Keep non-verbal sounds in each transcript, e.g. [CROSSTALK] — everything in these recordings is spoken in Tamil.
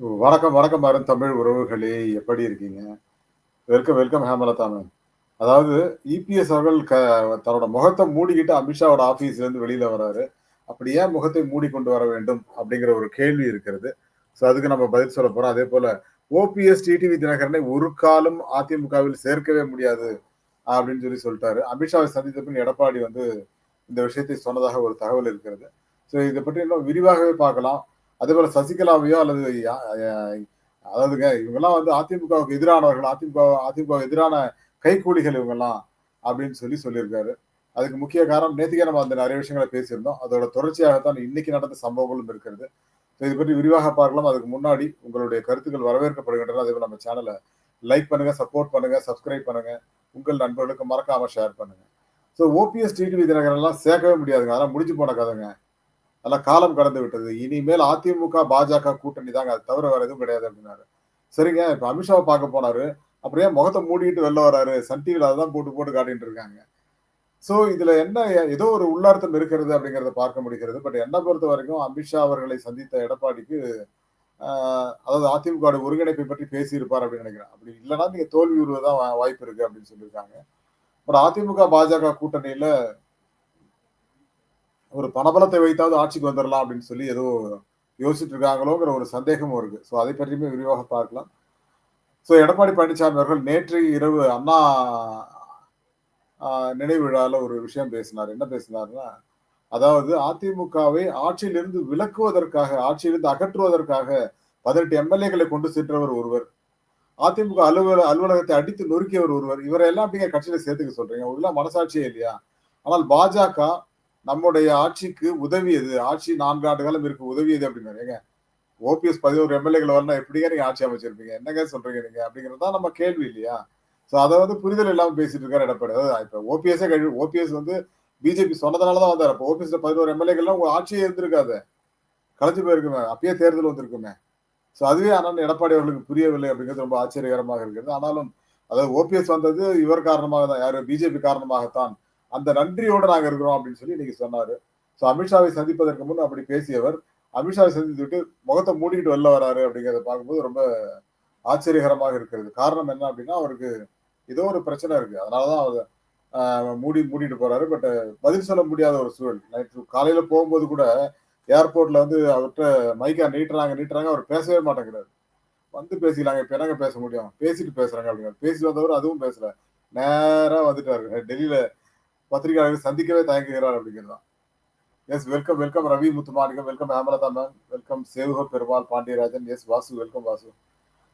வணக்கம், வணக்கம் அருந்தமிழ் உறவுகளே! எப்படி இருக்கீங்க? Welcome, welcome Hemalatha ma'am. அதாவது இபிஎஸ் அவர்கள் க தன்னோட முகத்தை மூடிக்கிட்டு அமித்ஷாவோட ஆஃபீஸ்லேருந்து வெளியில் வராரு. அப்படி ஏன் முகத்தை மூடிக்கொண்டு வர வேண்டும்? அப்படிங்கிற ஒரு கேள்வி இருக்கிறது. ஸோ அதுக்கு நம்ம பதில் சொல்ல அதே போல் ஓபிஎஸ், டிடிவி தினகரனை ஒரு காலம் அதிமுகவில் சேர்க்கவே முடியாது அப்படின்னு சொல்லி சொல்லிட்டாரு. அமித்ஷாவை சந்தித்த பின் எடப்பாடி வந்து இந்த விஷயத்தை சொன்னதாக ஒரு தகவல் இருக்கிறது. ஸோ இதை பற்றி இன்னும் விரிவாகவே பார்க்கலாம். அதேபோல சசிகலாவையோ அல்லது யா அதாவதுங்க இவங்கெல்லாம் வந்து அதிமுகவுக்கு எதிரானவர்கள். அதிமுக அதிமுகவுக்கு எதிரான கைக்கூலிகள் இவங்கெல்லாம் அப்படின்னு சொல்லி சொல்லியிருக்காரு. அதுக்கு முக்கிய காரணம் நேற்றுக்கே நம்ம அந்த நிறைய விஷயங்களை பேசியிருந்தோம். அதோட தொடர்ச்சியாகத்தான் இன்னைக்கு நடந்த சம்பவங்களும் இருக்கிறது. ஸோ இது பற்றி விரிவாக பார்க்கலாம். அதுக்கு முன்னாடி உங்களுடைய கருத்துக்கள் வரவேற்கப்படுகின்றன. அதேபோல நம்ம சேனலை லைக் பண்ணுங்க, சப்போர்ட் பண்ணுங்க, சப்ஸ்கிரைப் பண்ணுங்க. உங்கள் நண்பர்களுக்கு மறக்காம ஷேர் பண்ணுங்க. ஸோ ஓபிஎஸ், டிடிவி தினகரெல்லாம் சேர்க்கவே முடியாதுங்க. அதெல்லாம் முடிஞ்சு போன கதைங்க. அதெல்லாம் காலம் கடந்து விட்டது. இனிமேல் அதிமுக, பாஜக கூட்டணி தாங்க. அது தவிர வேற எதுவும் கிடையாது அப்படின்னாரு. சரிங்க, இப்ப அமித்ஷாவை பார்க்க போனாரு. அப்படியே முகத்தை மூடிட்டு வெளில வராரு? சன் டிவியில் அதான் போட்டு போட்டு காட்டிட்டு இருக்காங்க. ஸோ இதுல என்ன ஏதோ ஒரு உள்ளார்த்தம் இருக்கிறது அப்படிங்கிறத பார்க்க முடிகிறது. பட் என்ன பொறுத்தவரைக்கும் அமித்ஷா அவர்களை சந்தித்த எடப்பாடிக்கு அதாவது அதிமுக ஒருங்கிணைப்பை பற்றி பேசியிருப்பார் அப்படின்னு நினைக்கிறேன். அப்படி இல்லைன்னா நீங்க தோல்வி உருவதான் வா வாய்ப்பு இருக்கு அப்படின்னு சொல்லியிருக்காங்க. பட் அதிமுக, பாஜக கூட்டணியில ஒரு பணபலத்தை வைத்தாவது ஆட்சிக்கு வந்துடலாம் அப்படின்னு சொல்லி ஏதோ யோசிச்சுட்டு இருக்காங்களோங்கிற ஒரு சந்தேகமும் இருக்கு. ஸோ அதை பற்றியுமே விரிவாக பார்க்கலாம். ஸோ எடப்பாடி பழனிசாமி அவர்கள் நேற்று இரவு அண்ணா நினைவு விழாவில் ஒரு விஷயம் பேசினார் என்ன பேசினாருன்னா, அதாவது அதிமுகவை ஆட்சியிலிருந்து விலக்குவதற்காக, ஆட்சியிலிருந்து அகற்றுவதற்காக 18 எம்.எல்.ஏக்களை கொண்டு சென்றவர் ஒருவர். அதிமுக அலுவல அலுவலகத்தை அடித்து நொறுக்கியவர் ஒருவர். இவரை எல்லாம் அப்படிங்க கட்சியில சேர்த்துக்க சொல்றீங்க? உங்களுக்குலாம் மனசாட்சியே இல்லையா? ஆனால் பாஜக நம்முடைய ஆட்சிக்கு உதவியது. ஆட்சி நான்கு ஆண்டு காலம் இருக்கு உதவியது அப்படின்னாரு. ஏங்க ஓபிஎஸ் பதினோரு எம்எல்ஏகள் வரலாம் எப்படிங்க நீங்க ஆட்சி அமைச்சிருப்பீங்க? என்னங்க சொல்றீங்க நீங்க? அப்படிங்கிறது தான் நம்ம கேள்வி இல்லையா? ஸோ அதை வந்து புரிதல் இல்லாம பேசிட்டு இருக்காரு எடப்பாடி. அதாவது இப்போ ஓபிஎஸ்ஸே கழிவு ஓபிஎஸ் வந்து பிஜேபி சொன்னதுனால தான் வந்தார் அப்போ ஓபிஎஸ்ல பதினோரு எம்எல்ஏகள்லாம் உங்க ஆட்சியே இருந்திருக்காது கலைஞ்சு போயிருக்குமே. அப்பயே தேர்தல் வந்திருக்குமே. ஸோ அதுவே அண்ணன் எடப்பாடி அவர்களுக்கு புரியவில்லை அப்படிங்கிறது ரொம்ப ஆச்சரியகரமாக இருக்கிறது. ஆனாலும் அதாவது ஓபிஎஸ் வந்தது இவர் காரணமாக தான். யாரு? பிஜேபி காரணமாகத்தான். அந்த நன்றியோடு நாங்கள் இருக்கிறோம் அப்படின்னு சொல்லி இன்னைக்கு சொன்னார் ஸோ அமித்ஷாவை சந்திப்பதற்கு முன் அப்படி பேசியவர், அமித்ஷாவை சந்தித்துவிட்டு முகத்தை மூடிக்கிட்டு வெளில வராரு அப்படிங்கிறத பார்க்கும்போது ரொம்ப ஆச்சரியகரமாக இருக்கிறது. காரணம் என்ன அப்படின்னா, அவருக்கு ஏதோ ஒரு பிரச்சனை இருக்கு. அதனால தான் அவர் மூடி மூடிட்டு போறாரு. பட் பதில் சொல்ல முடியாத ஒரு சூழல். நைட்டு காலையில போகும்போது கூட ஏர்போர்ட்ல வந்து அவர்கிட்ட மைக்கா நீட்டுறாங்க, நீட்டுறாங்க. அவர் பேசவே மாட்டேங்கிறாரு. வந்து பேசிக்கலாங்க. இப்ப என்னங்க பேச முடியும்? பேசிட்டு பேசுறாங்க அப்படிங்கிற பேசி வந்தவர் அதுவும் பேசல. நேரா வந்துட்டாரு. டெல்லியில பத்திரிகையாளர்கள் சந்திக்கவே தயங்குகிறார் அப்படிங்கிறது தான். Yes welcome, welcome Ravi Muthumanickam, welcome Hemalatha ma'am, welcome Sevuga Perumal Pandiarajan, S Vasu, welcome Vasu.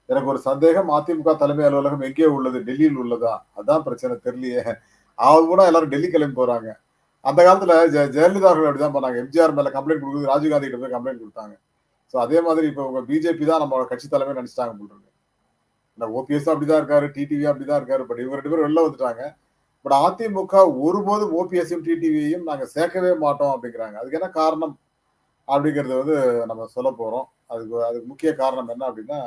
எனக்கு ஒரு சந்தேகம் அதிமுக தலைமை அலுவலகம் எங்கே உள்ளது? டெல்லியில் உள்ளதா? அதான் பிரச்சனை தெரியலையே. அவங்க கூட எல்லாரும் டெல்லி கிளம்பி போறாங்க. அந்த காலத்துல ஜெ ஜெயலலிதா அவர்கள் அப்படிதான் பண்ணாங்க. எம்ஜிஆர் மேல கம்ப்ளைண்ட் குடுக்குறது ராஜீவ்காந்தி கிட்ட போய் கம்ப்ளைண்ட் கொடுத்தாங்க ஸோ அதே மாதிரி இப்போ உங்க பிஜேபி தான் நம்மளோட கட்சி தலைமை நினைச்சிட்டாங்க போட்டுருக்கு ஓபிஎஸ் அப்படிதான் இருக்காரு. டிடிவி அப்படிதான் இருக்காரு. பட் இவங்க ரெண்டு பேரும் வெளில வந்துட்டாங்க. பட் அதிமுக ஒருபோதும் ஓபிஎஸ்ஸையும், டிடிவியையும் நாங்கள் சேர்க்கவே மாட்டோம் அப்படிங்கிறாங்க. அதுக்கு என்ன காரணம்? அப்படிங்கிறது வந்து நம்ம சொல்லப் போகிறோம் அதுக்கு அதுக்கு முக்கிய காரணம் என்ன அப்படின்னா,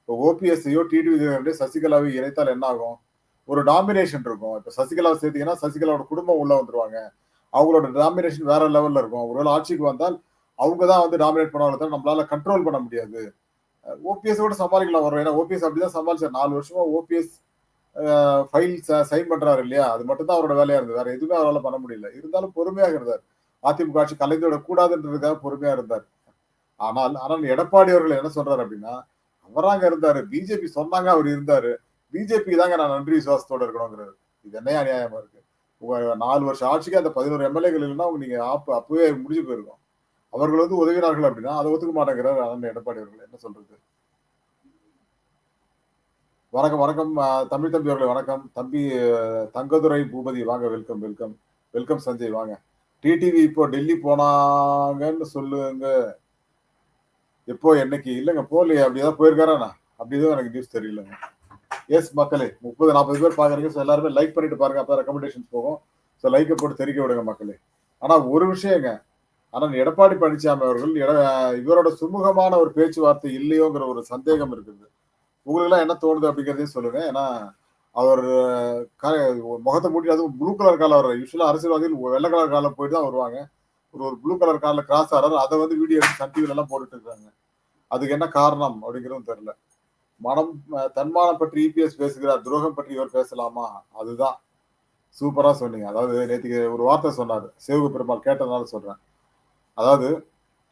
இப்போ ஓபிஎஸ்ஸையோ, டிடிவி தினகரனையோ, சசிகலாவையும் இணைத்தால் என்ன ஆகும்? ஒரு டாமினேஷன் இருக்கும். இப்போ சசிகலாவை சேர்த்தீங்கன்னா, சசிகலாவோட குடும்பம் உள்ள வந்துருவாங்க. அவங்களோட டாமினேஷன் வேற லெவலில் இருக்கும். ஒருவேளை ஆட்சிக்கு வந்தால் அவங்க தான் வந்து டாமினேட் பண்ணுவாங்க தான் நம்மளால கண்ட்ரோல் பண்ண முடியாது. ஓபிஎஸ் கூட சமாளிக்கலாம் வரும். ஏன்னா ஓபிஎஸ் அப்படிதான் சமாளிச்சார். நாலு வருஷமா ஓபிஎஸ் ஃபைல் ச சைன் பண்றாரு இல்லையா? அது மட்டும் தான் அவரோட வேலையா இருந்தது. வேற எதுவுமே அவரால பண்ண முடியல. இருந்தாலும் பொறுமையாக இருந்தார். அதிமுக ஆட்சி கலைந்து விடக் கூடாதுன்றதுக்காக பொறுமையா இருந்தார். ஆனால் ஆனால் எடப்பாடி அவர்கள் என்ன சொல்றாரு அப்படின்னா, அவராங்க இருந்தாரு. பிஜேபி சொன்னாங்க அவர் இருந்தாரு. பிஜேபி தாங்க நான் நன்றி விசுவாசத்தோட இருக்கணுங்கிறது இது என்ன அநியாயமா இருக்கு? உங்க நாலு வருஷம் ஆட்சிக்கு அந்த 11 எம்.எல்.ஏக்கள் இல்லைன்னா நீங்க ஆப் அப்பவே முடிஞ்சு போயிருக்கும். அவர்கள் வந்து உதவினார்கள் அப்படின்னா, அதை ஒத்துக்க மாட்டேங்கிறார் அண்ணன் எடப்பாடி அவர்கள். என்ன சொல்றது? வணக்கம், வணக்கம். தம்பி தமிழ் தம்பி அவர்களை வணக்கம். தம்பி தங்கதுரை பூபதி வாங்க வெல்கம், வெல்கம். வெல்கம் சஞ்சய் வாங்க. டிடிவி இப்போ டெல்லி போனாங்கன்னு சொல்லுங்க. எப்போ? என்னைக்கு? இல்லைங்க போகலையே. அப்படி ஏதாவது போயிருக்காரா அப்படி எதுவும் எனக்கு நியூஸ் தெரியலங்க. எஸ் மக்களே 30, 40 பேர் பார்க்குறீங்க. ஸோ எல்லாருமே லைக் பண்ணிட்டு பாருங்க. அப்போ ரெக்கமெண்டேஷன்ஸ் போகும். ஸோ லைக்கை போட்டு தெரிக்க விடுங்க மக்களே. ஆனால் ஒரு விஷயங்க. ஆனால் எடப்பாடி பழனிசாமி அவர்கள் இவரோட சுமூகமான ஒரு பேச்சுவார்த்தை இல்லையோங்கிற ஒரு சந்தேகம் இருக்குது. உங்களுக்கெல்லாம் என்ன தோணுது அப்படிங்கிறதையும் சொல்லுங்க. ஏன்னா அவர் க மூட்டி மூடி அதுவும் ப்ளூ கலர் கார்ல வர்றாரு. யூசுவலா அரசியல்வாதிகள் வெள்ளை கலர் காலில் போயிட்டு தான் வருவாங்க. ஒரு ஒரு ப்ளூ கலர் காலில் கிராஸ் ஆறாரு. அதை வந்து வீடியோ எடுத்து சன் டிவில எல்லாம் போட்டுட்டு இருக்காங்க. அதுக்கு என்ன காரணம் அப்படிங்கிறதும் தெரியல மனம் தன்மானம் பற்றி இபிஎஸ் பேசுகிறார் துரோகம் பற்றி இவர் பேசலாமா அதுதான் சூப்பராக சொன்னீங்க அதாவது நேற்றுக்கு ஒரு வார்த்தை சொன்னாரு சேவு பெருமாள் கேட்டதுனால சொல்கிறேன் அதாவது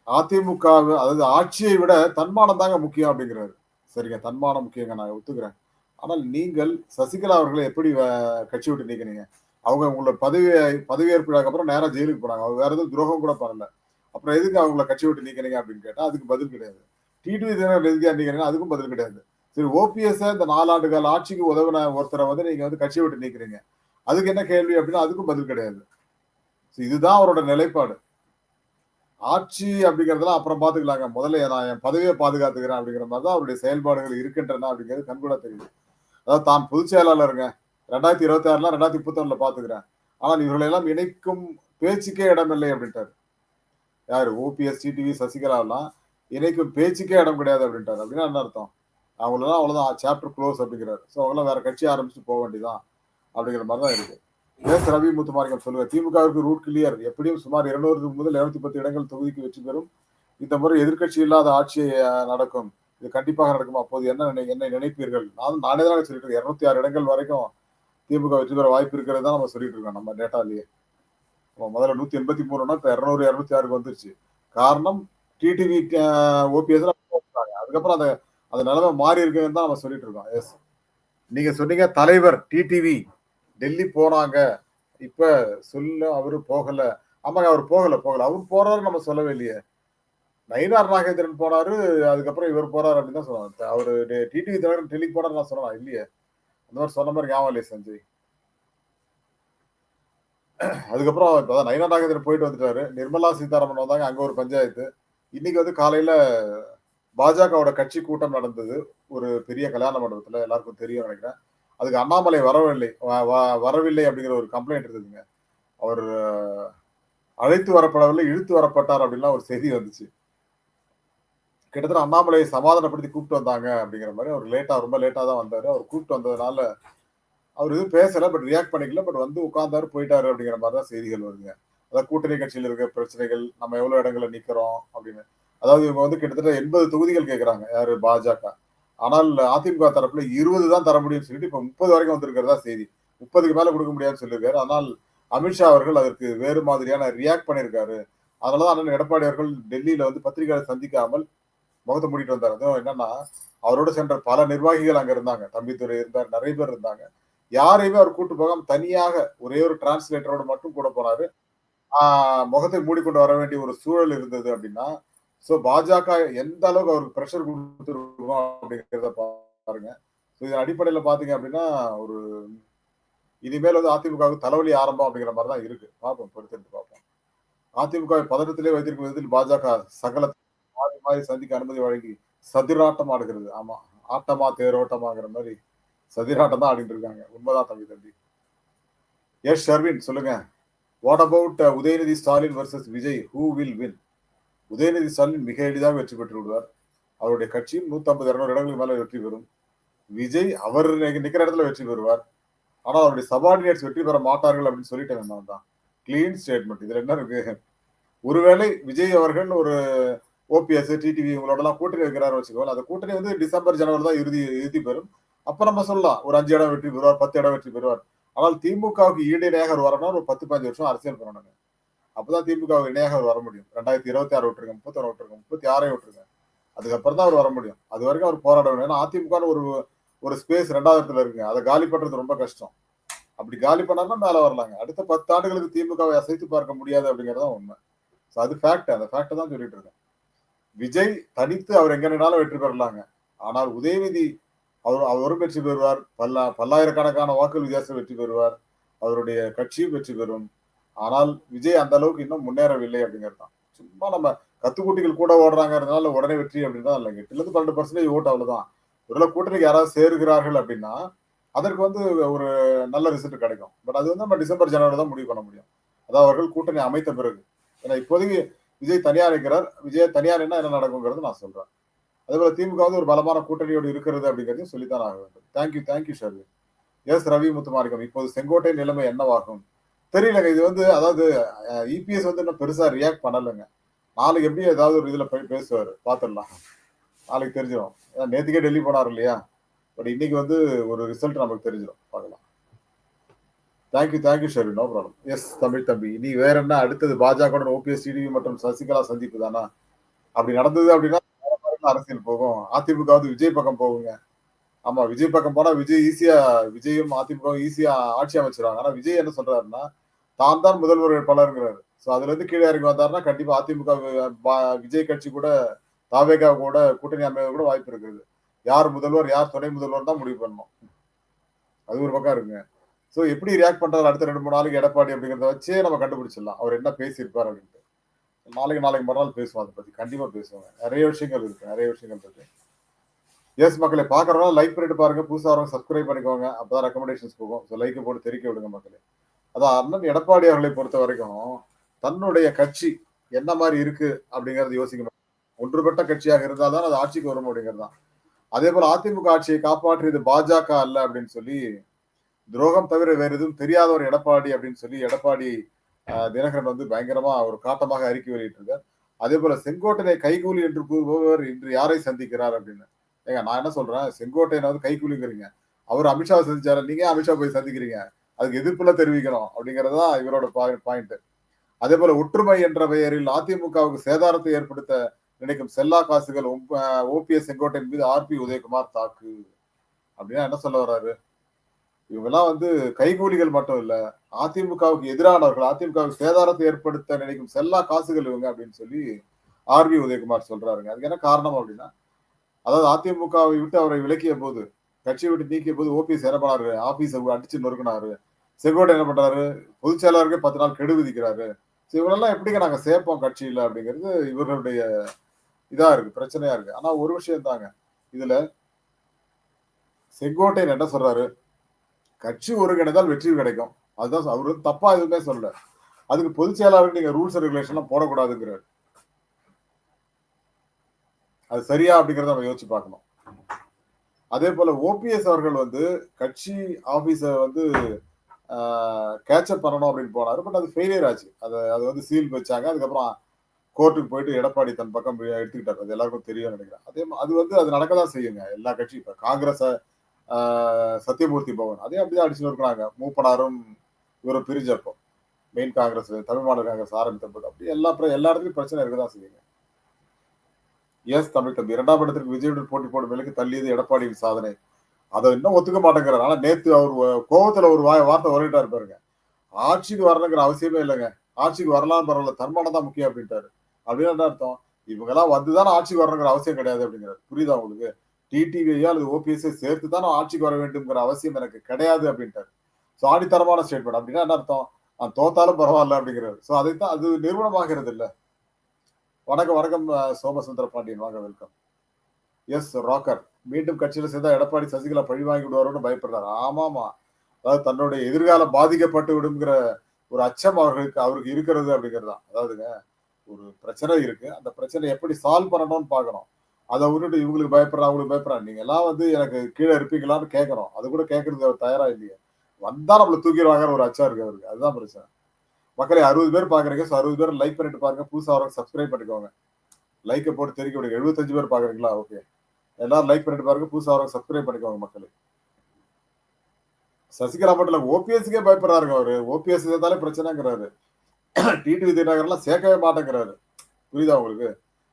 அதிமுக அதாவது ஆட்சியை விட தன்மானம் தாங்க முக்கியம் அப்படிங்கிறாரு சரிங்க தன்மானம் முக்கியங்க நான் ஒத்துக்கிறேன். ஆனால் நீங்கள் சசிகலா அவர்களை எப்படி கட்சி விட்டு நீக்கினீங்க? அவங்க உங்களை பதவி பதவியேற்புக்கு அப்புறம் நேராக ஜெயிலுக்கு போனாங்க. அவங்க வேற எதுவும் துரோகம் கூட பண்ணல. அப்புறம் எதுக்கு அவங்கள கட்சி விட்டு நீக்கினீங்க அப்படின்னு கேட்டால் அதுக்கு பதில் கிடையாது. டிடிவி தினம் எதுக்கா நீக்கிறீங்க? அதுக்கும் பதில் கிடையாது. சரி ஓபிஎஸ் இந்த நாலாண்டு கால ஆட்சிக்கு உதவின ஒருத்தரை வந்து நீங்க வந்து கட்சியை விட்டு நீக்கிறீங்க. அதுக்கு என்ன கேள்வி அப்படின்னா அதுக்கும் பதில் கிடையாது. இதுதான் அவரோட நிலைப்பாடு. ஆட்சி அப்படிங்கறதெல்லாம் அப்புறம் பாத்துக்கலாங்க. முதல்ல நான் என் பதவியை பாதுகாத்துக்கிறேன் அப்படிங்கிற மாதிரி தான் அவருடைய செயல்பாடுகள் இருக்கின்றன அப்படிங்கிறது கண்கூட தெரியுது. அதாவது தான் பொதுச் செயலாளருங்க. ரெண்டாயிரத்தி இருபத்தி ஆறுல ரெண்டாயிரத்தி முப்பத்தொன்னுல பாத்துக்கிறேன். ஆனால் இவர்களை எல்லாம் இணைக்கும் பேச்சுக்கே இடமில்லை அப்படின்ட்டாரு. யார்? ஓபிஎஸ் டிடிவி சசிகலா எல்லாம் இணைக்கும் பேச்சுக்கே இடம் கிடையாது அப்படின்ட்டாரு. அப்படின்னா என்ன அர்த்தம்? அவங்களெல்லாம் அவ்வளவுதான் சாப்டர் க்ளோஸ் அப்படிங்கிறாரு. ஸோ அவங்களாம் வேற கட்சி ஆரம்பிச்சு போக வேண்டியதான் அப்படிங்கிற மாதிரி தான் இருக்கு. எஸ் ரவி முத்துமாரிக்கம் சொல்லுங்க? திமுகவிற்கு ரூட் கிளியர் எப்படியும் சுமார் இருநூறு முதல் இருநூத்தி பத்து இடங்கள் தொகுதிக்கு வெற்றி பெறும். இந்த முறை எதிர்க்கட்சி இல்லாத ஆட்சி நடக்கும். இது கண்டிப்பாக நடக்கும். அப்போது என்ன என்ன நினைப்பீர்கள்? நான் நானே தான் சொல்லிட்டு இருநூத்தி ஆறு இடங்கள் வரைக்கும் திமுக வெற்றி பெற வாய்ப்பு இருக்கிறது தான் நம்ம சொல்லிட்டு இருக்கோம். நம்ம டேட்டாலேயே. நம்ம முதல்ல நூத்தி எண்பத்தி மூணுனா இப்ப இருநூறு இருநூத்தி ஆறுக்கு வந்துருச்சு. காரணம் டிடிவி ஓபிஎஸ் அதுக்கப்புறம் அந்த அந்த நிலைமை மாறி இருக்குன்னு தான் நம்ம சொல்லிட்டு இருக்கோம். எஸ் நீங்க சொன்னீங்க தலைவர் டிடிவி டெல்லி போனாங்க இப்ப சொல்ல அவரு போகல. ஆமாங்க அவர் போகல போகல. அவர் போறாரு நம்ம சொல்லவே இல்லையே. நயினார் நாகேந்திரன் போனாரு அதுக்கப்புறம் இவர் போறாரு அப்படின்னு தான் சொன்னாங்க அவரு டிடிவி தலைவர் டெல்லி போனார் நான் சொல்லலாம் இல்லையே. அந்த மாதிரி சொன்ன மாதிரி ஞாபகம் இல்லையே சஞ்சய். அதுக்கப்புறம் இப்பதான் நயினார் நாகேந்திரன் போயிட்டு வந்துட்டாரு. நிர்மலா சீதாராமன் வந்தாங்க அங்க ஒரு பஞ்சாயத்து. இன்னைக்கு வந்து காலையில பாஜகவோட கட்சி கூட்டம் நடந்தது. ஒரு பெரிய கல்யாண மண்டபத்துல எல்லாருக்கும் தெரியும் நினைக்கிறேன். அதுக்கு அண்ணாமலை வரவில்லை வ- வ- வரவில்லை அப்படிங்கிற ஒரு கம்ப்ளைண்ட் இருந்ததுங்க அவர் அழைத்து வரப்படவில்லை இழுத்து வரப்பட்டார் அப்படின்லாம் ஒரு செய்தி வந்துச்சு. கிட்டத்தட்ட அண்ணாமலையை சமாதானப்படுத்தி கூப்பிட்டு வந்தாங்க அப்படிங்கிற மாதிரி அவர் லேட்டாக ரொம்ப லேட்டாக தான் வந்தார். அவர் கூப்பிட்டு வந்ததுனால அவர் எதுவும் பேசலை பட் ரியாக்ட் பண்ணிக்கல பட் வந்து உட்கார்ந்தாரு போயிட்டாரு அப்படிங்கிற மாதிரி தான் செய்திகள் வருதுங்க. அதாவது கூட்டணி கட்சியில் இருக்க பிரச்சனைகள் நம்ம எவ்வளோ இடங்களில் நிற்கிறோம் அப்படின்னு. அதாவது இவங்க வந்து கிட்டத்தட்ட எண்பது தொகுதிகள் கேட்குறாங்க யார்? பாஜக. ஆனால் அதிமுக தரப்புல இருபது தான் தர முடியும்னு சொல்லிட்டு இப்ப முப்பது வரைக்கும் வந்திருக்கிறதா செய்தி. முப்பதுக்கு மேல கொடுக்க முடியாதுன்னு சொல்லியிருக்காரு. ஆனால் அமித்ஷா அவர்கள் அதற்கு வேறு மாதிரியான ரியாக்ட் பண்ணியிருக்காரு. அதனாலதான் அண்ணன் எடப்பாடி அவர்கள் டெல்லியில வந்து பத்திரிகையாளர் சந்திக்காமல் முகத்தை மூடிட்டு வந்தார். அதுவும் என்னன்னா அவரோட சென்ற பல நிர்வாகிகள் அங்க இருந்தாங்க. தம்பித்துறை இருந்தார் நிறைய பேர் இருந்தாங்க. யாரையுமே அவர் கூட்டு போகாம தனியாக ஒரே ஒரு டிரான்ஸ்லேட்டரோட மட்டும் கூட போனாரு. ஆஹ் முகத்தை மூடிக்கொண்டு வர வேண்டிய ஒரு சூழல் இருந்தது அப்படின்னா ஸோ பாஜக எந்த அளவுக்கு அவருக்கு ப்ரெஷர் கொடுத்துருக்கோம் அப்படிங்கிறத பாருங்க. ஸோ இதன் அடிப்படையில் பார்த்தீங்க அப்படின்னா ஒரு இனிமேல் வந்து அதிமுகவுக்கு தலைவலி ஆரம்பம் அப்படிங்கிற மாதிரி தான் இருக்கு. பார்ப்போம் பொறுத்திருந்து பார்ப்போம் அதிமுக பதட்டத்திலே வைத்திருக்கும் விதத்தில் பாஜக சகல மாறி மாறி சந்திக்க அனுமதி வழங்கி சதிராட்டம் ஆடுகிறது. ஆமா ஆட்டமா தேரோட்டமாங்கிற மாதிரி சதிராட்டம் தான் ஆடிட்டு இருக்காங்க. உண்மைதான் தம்பி தம்பி. எஸ் ஷர்வின் சொல்லுங்க. What about Udhayanidhi Stalin versus Vijay? Who will win Udhayanidhi Stalin மிக எளிதாக வெற்றி பெற்று விடுவார். அவருடைய கட்சியும் நூத்தி ஐம்பது இடங்களுக்கு மேலே வெற்றி பெறும். விஜய் அவர் நிற்கிற இடத்துல வெற்றி பெறுவார். ஆனால் அவருடைய சபார்டினேட்ஸ் வெற்றி பெற மாட்டார்கள் அப்படின்னு சொல்லிட்டேன் நான் தான். கிளீன் ஸ்டேட்மெண்ட் இதுல என்ன இருக்கு? ஒருவேளை விஜய் அவர்கள் ஒரு ஓபிஎஸ் டிடிவி இவங்களோட எல்லாம் கூட்டணி வைக்கிறாரு வச்சுக்கோங்க அந்த கூட்டணி வந்து டிசம்பர் ஜனவரி தான் இறுதி இறுதி பெறும். அப்ப நம்ம சொல்லலாம். ஒரு அஞ்சு இடம் வெற்றி பெறுவார் பத்து இடம் வெற்றி பெறுவார். ஆனால் திமுகவுக்கு ஈடு நேகர் அவர் வரணும்னா ஒரு பத்து பதினஞ்சு வருஷம் அரசியல் பண்ணணுங்க அப்பதான் திமுகவுக்கு இணையாக அவர் வர முடியும். ரெண்டாயிரத்தி இருபத்தி ஆறு விட்டுருங்க முப்பத்தொன்னு விட்டுருங்க முப்பத்தி ஆறே விட்டுருங்க. அதுக்கப்புறம் தான் அவர் வர முடியும். அது வரைக்கும் அவர் போராட வேணும். ஏன்னா அதிமுக ஒரு ஒரு ஸ்பேஸ் ரெண்டாவது இடத்துல இருக்குங்க. அதை காலி பண்றது ரொம்ப கஷ்டம். அப்படி காலி பண்ணாருன்னா மேல வரலாங்க. அடுத்த பத்து ஆண்டுகளுக்கு திமுகவை அசைத்து பார்க்க முடியாது அப்படிங்கறது உண்மை. ஸோ அது ஃபேக்ட் அந்த ஃபேக்ட் தான் சொல்லிட்டு இருக்கேன். விஜய் தனித்து அவர் எங்க நின்னாலும் வெற்றி பெறலாங்க. ஆனால் உதயநிதி அவர் அவரும் வெற்றி பெறுவார். பல்லா பல்லாயிரக்கணக்கான வாக்குகள் வித்தியாசம் வெற்றி பெறுவார். அவருடைய கட்சியும் வெற்றி பெறும். ஆனால் விஜய் அந்த அளவுக்கு இன்னும் முன்னேறவில்லை அப்படிங்கிறது தான். சும்மா நம்ம கத்துக்குட்டிகள் கூட ஓடுறாங்கிறதுனால உடனே வெற்றி அப்படின்னா இல்லைங்க எட்டுலேருந்து பன்னெண்டு பர்சன்டேஜ் ஓட்டு அவ்வளோதான் ஒருவேளை கூட்டணிக்கு யாராவது சேருகிறார்கள் அப்படின்னா அதற்கு வந்து ஒரு நல்ல ரிசல்ட் கிடைக்கும். பட் அது வந்து நம்ம டிசம்பர் ஜனவரி தான் முடிவு பண்ண முடியும். அதாவது அவர்கள் கூட்டணி அமைத்த பிறகு. ஏன்னா இப்போதைக்கு விஜய் தனியார் இருக்கிறார். விஜய் தனியார் என்ன என்ன நடக்குங்கிறது நான் சொல்றேன். அதே போல திமுக வந்து ஒரு பலமான கூட்டணியோடு இருக்கிறது அப்படிங்கிறதையும் சொல்லித்தான் ஆக வேண்டும். Thank you thank you Sharvi yes Ravi Muthumanickam இப்போது செங்கோட்டை நிலைமை என்னவாகும்? தெரியலங்க. இது வந்து அதாவது இபிஎஸ் வந்து இன்னும் பெருசா ரியாக்ட் பண்ணலைங்க. நாளைக்கு எப்படி ஏதாவது ஒரு இதுல போய் பேசுவாரு. பாத்துடலாம். நாளைக்கு தெரிஞ்சிடும் ஏன்னா நேத்துக்கே டெல்லி போனார் இல்லையா? பட் இன்னைக்கு வந்து ஒரு ரிசல்ட் நமக்கு தெரிஞ்சிடும் பார்க்கலாம் thank you thank you Sheri no problem yes Tamil தம்பி. இனி வேற என்ன? அடுத்தது பாஜக ஓபிஎஸ் டிடிவி மற்றும் சசிகலா சந்திப்பு தானா? அப்படி நடந்தது அப்படின்னா அரசியல் போகும். அதிமுக வந்து விஜய் பக்கம் போகுங்க. ஆமா விஜய் பக்கம் போனா விஜய் ஈஸியா விஜயும் அதிமுகவும் ஈஸியா ஆட்சி அமைச்சிருவாங்க. ஆனா விஜய் என்ன சொல்றாருன்னா தான் தான் முதல்வர் வேட்பாளருங்கிறாரு. ஸோ அதுல இருந்து கீழே இறங்கி வந்தாருன்னா கண்டிப்பா அதிமுக பா- விஜய் கட்சி கூட தாவேகா கூட கூட்டணி அமைய கூட வாய்ப்பு இருக்குது. யார் முதல்வர் யார் துணை முதல்வர் தான் முடிவு பண்ணணும். அது ஒரு பக்கம் இருக்குங்க ஸோ எப்படி ரியாக்ட் பண்றாரு அடுத்த ரெண்டு மூணு நாளைக்கு எடப்பாடி அப்படிங்கிறத வச்சே நம்ம கண்டுபிடிச்சிடலாம். அவர் என்ன பேசியிருப்பார் அப்படின்ட்டு. நாளைக்கு நாளைக்கு மறுநாள் பேசுவோம் அதை பத்தி. கண்டிப்பா பேசுவாங்க நிறைய விஷயங்கள் இருக்கு. நிறைய விஷயங்கள் இருக்கு. எஸ் மக்களை பாக்குறவங்க லைக் பண்ணிட்டு பாருங்க. புதுசாக வரவங்க சப்ஸ்கிரைப் பண்ணிக்கோங்க. அப்பதான் ரெக்கமெண்டேஷன்ஸ் போகும். ஸோ லைக்கை போட்டு தெரிவிக்க விடுங்க மக்களே. அதான் அண்ணன் எடப்பாடி அவர்களை பொறுத்த வரைக்கும் தன்னுடைய கட்சி என்ன மாதிரி இருக்கு அப்படிங்கறது யோசிக்கணும். ஒன்றுபட்ட கட்சியாக இருந்தால் தான் அது ஆட்சிக்கு வரும் அப்படிங்கிறது தான். அதே போல அதிமுக ஆட்சியை காப்பாற்றியது பாஜக அல்ல அப்படின்னு சொல்லி துரோகம் தவிர வேற எதுவும் தெரியாத ஒரு எடப்பாடி அப்படின்னு சொல்லி எடப்பாடி தினகரன் வந்து பயங்கரமா ஒரு காட்டமாக அறிக்கை வெளியிட்டிருக்கார். அதே போல செங்கோட்டனை கைகூலி என்று கூறுபவர் இன்று யாரை சந்திக்கிறார் அப்படின்னு. ஏங்க நான் என்ன சொல்றேன்? செங்கோட்டையனை வந்து கைகூலிங்கிறீங்க. அவர் அமித்ஷாவை சந்திச்சாரு? நீங்க அமித்ஷா போய் சந்திக்கிறீங்க? அதுக்கு எதிர்ப்புல தெரிவிக்கணும் அப்படிங்கிறது தான் இவரோட பாயிண்ட் அதே போல ஒற்றுமை என்ற பெயரில் அதிமுகவுக்கு சேதாரத்தை ஏற்படுத்த நினைக்கும் செல்லா காசுகள் ஓபிஎஸ் செங்கோட்டையின் மீது ஆர்பி உதயகுமார் தாக்கு. அப்படின்னா என்ன சொல்ல வர்றாரு? இவங்கெல்லாம் வந்து கைகூலிகள் மட்டும் இல்ல அதிமுகவுக்கு எதிரானவர்கள் அதிமுகவுக்கு சேதாரத்தை ஏற்படுத்த நினைக்கும் செல்லா காசுகள் இவங்க அப்படின்னு சொல்லி ஆர்பி உதயகுமார் சொல்றாருங்க. அதுக்கு என்ன காரணம் அப்படின்னா அதாவது அதிமுகவை விட்டு அவரை விலக்கிய போது கட்சியை விட்டு நீக்கிய போது ஓபிஎஸ் என்ன பண்ணாரு ஆபீஸ் அடிச்சு நொறுக்கினாரு. செங்கோட்டை என்ன பண்றாரு? பொதுச் செயலாளருக்கே பத்து நாள் கெடு விதிக்கிறாரு. ஸோ இவரெல்லாம் எப்படிங்க நாங்கள் சேர்ப்போம் கட்சியில் அப்படிங்கிறது இவர்களுடைய இதாக இருக்கு பிரச்சனையா இருக்கு. ஆனால் ஒரு விஷயம் தாங்க. இதுல செங்கோட்டையன் என்ன சொல்றாரு? கட்சி ஒருங்கிணைந்தால் வெற்றி கிடைக்கும். அதுதான் அவரு தப்பாக தப்பா எதுவுமே சொல்லல. அதுக்கு பொதுச் செயலாளருக்கு நீங்க ரூல்ஸ் ரெகுலேஷன்லாம் போடக்கூடாதுங்கிறாரு. அது சரியா அப்படிங்கறத நம்ம யோசிச்சு பார்க்கணும். அதே போல ஓபிஎஸ் அவர்கள் வந்து கட்சி ஆபீஸ வந்து கேட்சப் பண்ணணும் அப்படின்னு போனாரு. பட் அது ஃபெயிலியர் ஆச்சு. அது அது வந்து சீல் வச்சாங்க. அதுக்கப்புறம் கோர்ட்டுக்கு போயிட்டு எடப்பாடி தன் பக்கம் எடுத்துக்கிட்டார். அது எல்லாருக்கும் தெரியும் நினைக்கிறேன். அதே அது வந்து அது நடக்க தான் செய்யுங்க. எல்லா கட்சியும். இப்போ காங்கிரஸை சத்தியமூர்த்தி பவன். அதே அப்படிதான் அடிச்சுட்டு இருக்கிறாங்க. மூப்பனாரும் இவரும் பிரிஞ்சப்போ. மெயின் காங்கிரஸ் தமிழ் மாநில காங்கிரஸ் ஆரம்பித்த போது அப்படி எல்லா எல்லா இடத்துலையும் பிரச்சனை இருக்கதான் செய்யுங்க. எஸ் தமிழ் தம்பி. இரண்டாம் இடத்திற்கு விஜயுடன் போட்டி போடும் விலைக்கு தள்ளியது எடப்பாடியின் சாதனை. அதை இன்னும் ஒத்துக்க மாட்டேங்கிறார் ஆனா நேத்து அவர் வ- ஒரு வாய் வார்த்தை வரட்டாரு இருப்பாருங்க ஆட்சிக்கு வரணுங்கிற அவசியமே இல்லைங்க. ஆட்சிக்கு வரலாம் பரவாயில்ல தன்மானம் தான் முக்கியம் அப்படின்ட்டாரு. அப்படின்னு என்ன அர்த்தம்? இவங்க எல்லாம் வந்துதான் ஆட்சிக்கு வரணுங்கிற அவசியம் கிடையாது அப்படிங்கிறார். புரியுதா உங்களுக்கு? டிடிவியோ அல்லது ஓபிஎஸ் சேர்த்து தான் ஆட்சிக்கு வர வேண்டும்ங்கிற அவசியம் எனக்கு கிடையாது அப்படின்ட்டாரு. ஸோ ஆடித்தரமான ஸ்டேட்மெண்ட் அப்படின்னா என்ன அர்த்தம்? நான் தோத்தாலும் பரவாயில்ல அப்படிங்கிறாரு. ஸோ அதைத்தான் அது நிறுவனமாகிறது இல்ல வணக்கம் வணக்கம் சோமசுந்தர பாண்டியன். வாங்க வெல்கம் எஸ் ராக்கர் மீண்டும் கட்சியில சேர்ந்தா எடப்பாடி சசிகலா பழி வாங்கி விடுவாரோன்னு பயப்படுறாரு. ஆமாமா. அதாவது தன்னுடைய எதிர்காலம் பாதிக்கப்பட்டு விடுங்கிற ஒரு அச்சம் அவர்களுக்கு அவருக்கு இருக்கிறது அப்படிங்கிறது தான். அதாவதுங்க ஒரு பிரச்சனை இருக்கு. அந்த பிரச்சனை எப்படி சால்வ் பண்ணணும்னு பார்க்கணும். அதை விட்டுட்டு இவங்களுக்கு பயப்படுறா அவங்களுக்கு பயப்படுறா. நீங்க எல்லாம் வந்து எனக்கு கீழே இருப்பீங்களான்னு கேட்கணும். அது கூட கேட்கறது அவர் தயாரா இல்லையே. வந்தா நம்மளை தூக்கிடுவாங்கன்னு ஒரு அச்சம் இருக்கு அவருக்கு. அதுதான் பிரச்சனை. மக்களே அறுபது பேர் பாக்குறீங்க ஸோ அறுபது பேர் லைக் பண்ணிட்டு பாருங்க. புதுசாக வரவங்க சப்ஸ்கிரைப் பண்ணிக்கோங்க. லைக்கை போட்டு தெரிவிக்க விடுங்க எழுபத்தஞ்சு பேர் பாக்குறீங்களா ஓகே எல்லாரும் லைக் பண்ணிட்டு பாருங்க புதுசாக வரவங்க சப்ஸ்கிரைப் பண்ணிக்கோங்க மக்களே. சசிகலா மட்டும் இல்ல ஓபிஎஸ்க்கே பயப்படுறாருங்க அவரு. ஓபிஎஸ் இருந்தாலே பிரச்சனைங்கிறாரு. [CLEARS THROAT] டிடிவி தினகர்லாம் சேர்க்கவே மாட்டேங்கிறாரு. புரியுதா உங்களுக்கு?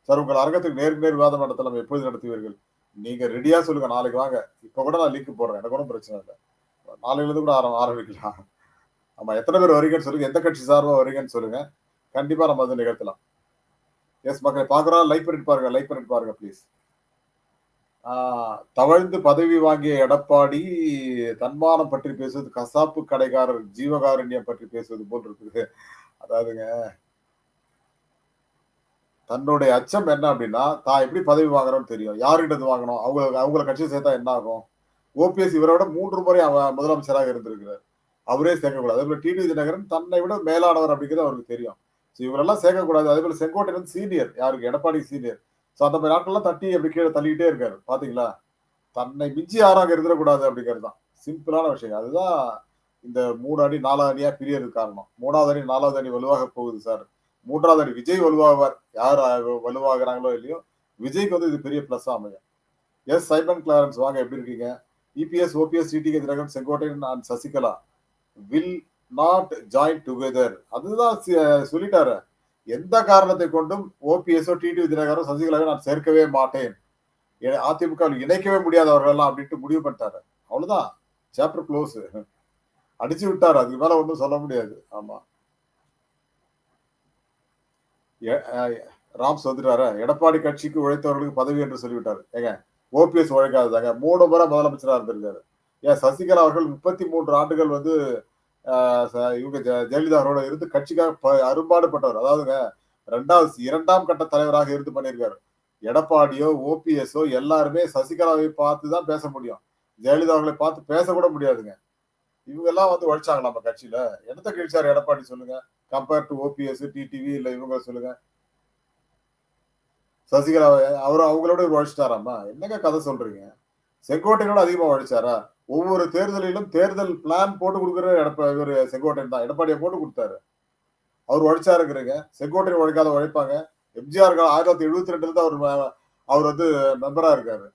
சார் உங்கள் அரங்கத்துக்கு நேருக்கு நேர் விவாதம் நடத்தலாம் எப்போது நடத்துவீர்கள்? நீங்க ரெடியா சொல்லுங்க நாளைக்கு வாங்க. இப்ப கூட நான் லிங்க் போடுறேன். எனக்கு ஒன்றும் பிரச்சனை இல்லை. நாளையில இருந்து கூட ஆரம்ப ஆரம்பிக்கலாம். ஆமா எத்தனை பேர் வரீங்கன்னு சொல்லுங்க. எந்த கட்சி சார்பா வரீங்கன்னு சொல்லுங்க. கண்டிப்பா நம்ம வந்து நிகழ்த்தலாம். எஸ் மக்களை பாக்குறோம் லைக் பண்ணிட்டு பாருங்க லைக் பண்ணிட்டு பாருங்க ப்ளீஸ் தவழ்ந்து பதவி வாங்கிய எடப்பாடி தன்மானம் பற்றி பேசுவது கசாப்பு கடைக்காரர் ஜீவகாருண்யம் பற்றி பேசுவது போல் இருக்குது அதாவதுங்க தன்னுடைய அச்சம் என்ன அப்படின்னா தான் எப்படி பதவி வாங்குறோம்னு தெரியும். யாருகிட்ட இருந்து வாங்கணும்? அவங்க அவங்கள கட்சி சேர்த்தா என்ன ஆகும்? ஓபிஎஸ் இவரை விட மூன்று முறை அவ- முதலமைச்சராக இருந்திருக்கிறார். அவரே சேர்க்கக்கூடாது. அதே போல டிடி தினகரன் தன்னை விட மேலானவர் அப்படிங்கிறது அவருக்கு தெரியும். ஸோ இவரெல்லாம் சேர்க்கக்கூடாது. அதே போல செங்கோட்டையன் சீனியர் யாருக்கு? எடப்பாடி சீனியர். ஸோ அந்த மாதிரி நாட்கள்லாம் தட்டி அப்படி கீழே தள்ளிக்கிட்டே இருக்காரு. பாத்தீங்களா? தன்னை மிஞ்சி யாராக இருந்துடக்கூடாது அப்படிங்கிறது தான். சிம்பிளான விஷயம். அதுதான் இந்த மூணு அடி நாலாவது அடியாக பிரியறது காரணம். மூணாவது அடி நாலாவது அடி வலுவாக போகுது சார் மூன்றாவது அடி விஜய் வலுவாகுவார் யார் வலுவாகிறாங்களோ இல்லையோ விஜய்க்கு வந்து இது பெரிய பிளஸ் அமையும். எஸ் சைமன் கிளாரன்ஸ் வாங்க எப்படி இருக்கீங்க? இபிஎஸ் ஓபிஎஸ் சிடிக்கு எதிராக Sengottaiyan and Sasikala. Will not join together அதுதான் சொல்லிட்டாரு. எந்த காரணத்தை கொண்டும் ஓபிஎஸ்ஓ டிடி தினகரன் சசிகலாவை நான் சேர்க்கவே மாட்டேன். எ- அதிமுக இணைக்கவே இணைக்கவே முடியாதவர்கள் எல்லாம் அப்படின்ட்டு முடிவு பண்ணிட்டாரு. அவ்வளவுதான். சாப்டர் க்ளோஸ் அடிச்சு விட்டார். அதுக்கு மேல ஒன்றும் சொல்ல முடியாது. ஆமா. எ- அஹ் ராம்ஸ் வந்துட்டாரு எடப்பாடி கட்சிக்கு உழைத்தவர்களுக்கு பதவி என்று சொல்லிவிட்டாரு. ஏங்க ஓபிஎஸ் உழைக்காததாங்க. மூணு முறை முதலமைச்சராக இருந்திருக்காரு. ஏன் சசிகலா அவர்கள் முப்பத்தி மூன்று ஆண்டுகள் வந்து இவங்க ஜெயலலிதாவோட ஜெயலலிதா அவரோட இருந்து கட்சிக்காக ப- அரும்பாடுபட்டவர். அதாவதுங்க ரெண்டாவது இரண்டாம் கட்ட தலைவராக இருந்து பண்ணியிருக்காரு. எடப்பாடியோ ஓபிஎஸ்ஓ எல்லாருமே சசிகலாவை பார்த்து தான் பேச முடியும். ஜெயலலிதா அவர்களை பார்த்து பேசக்கூட முடியாதுங்க. இவங்க எல்லாம் வந்து உழைச்சாங்க நம்ம கட்சியில. எடுத்த கழிச்சாரு எடப்பாடி சொல்லுங்க. கம்பேர் டு ஓபிஎஸ் டிடிவி இல்ல இவங்க சொல்லுங்க. சசிகலாவை அவர் அவங்களோட உழைச்சிட்டாராமா? என்னங்க கதை சொல்றீங்க? செங்கோட்டையோட அதிகமா உழைச்சாரா? ஒவ்வொரு தேர்தலிலும் தேர்தல் பிளான் போட்டு கொடுக்குற எடப்பா இவர் செங்கோட்டையன் தான். எடப்பாடியை போட்டு கொடுத்தாரு. அவர் உழைச்சாருங்கிறீங்க செங்கோட்டையன் உழைக்காத உழைப்பாங்க. எம்ஜிஆர் காலம் ஆயிரத்தி தொள்ளாயிரத்தி எழுபத்தி ரெண்டுல தான் அவர் அவர் வந்து மெம்பரா இருக்காரு.